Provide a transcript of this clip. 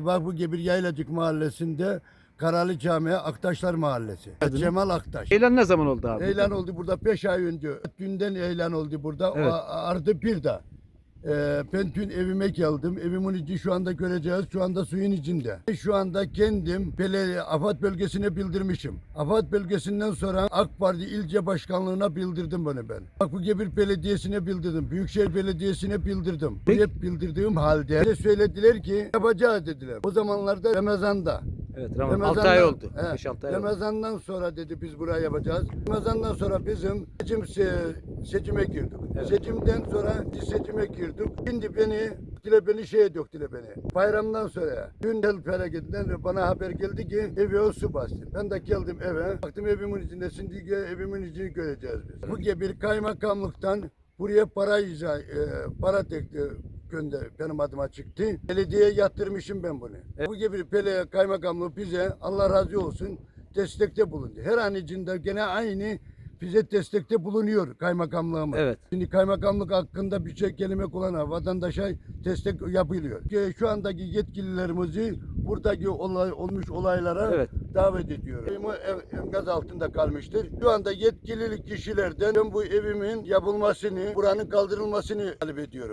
Bak bu Gebir Yaylacık mahallesinde Karalı Camii Aktaşlar Mahallesi. Adını? Cemal Aktaş. Eylem ne zaman oldu abi? Eğlen oldu burada 5 ay önce. Dünden eğlen oldu burada. Evet. O ardı bir de. Ee, ben dün evime geldim. Evimin içi şu anda göreceğiz. Şu anda suyun içinde. Şu anda kendim Pele Afat bölgesine bildirmişim. Afat bölgesinden sonra AK Parti ilçe başkanlığına bildirdim bunu ben. Gebir Belediyesi'ne bildirdim. Büyükşehir Belediyesi'ne bildirdim. Hep bildirdiğim halde söylediler ki yapacağız dediler. O zamanlarda Ramazan'da. Evet Ramazan 6 ay oldu. he, 5-6 ay. Ramazan'dan sonra dedi biz buraya yapacağız. Ramazan'dan sonra bizim seçim se- seçime girdik. Evet. Seçimden sonra biz seçime girdik. Şimdi beni dile beni şeye döktüler beni. Bayramdan sonra dün del hareketinden bana haber geldi ki evi o su bastı. Ben de geldim eve. Baktım evimin içinde şimdi evimin içini göreceğiz biz. Bu gibi bir kaymakamlıktan buraya para iza, e, para tekli gönder benim adıma çıktı. Belediyeye yatırmışım ben bunu. Evet. Bu gibi Pele kaymakamlığı bize Allah razı olsun destekte bulundu. Her an içinde gene aynı bize destekte bulunuyor kaymakamlığımız. Evet. Şimdi kaymakamlık hakkında bir şey kelime kullanan vatandaşa destek yapılıyor. Şu andaki yetkililerimizi buradaki olay, olmuş olaylara Evet. davet ediyorum. Evim ev, enkaz altında kalmıştır. Şu anda yetkili kişilerden bu evimin yapılmasını, buranın kaldırılmasını talep ediyorum.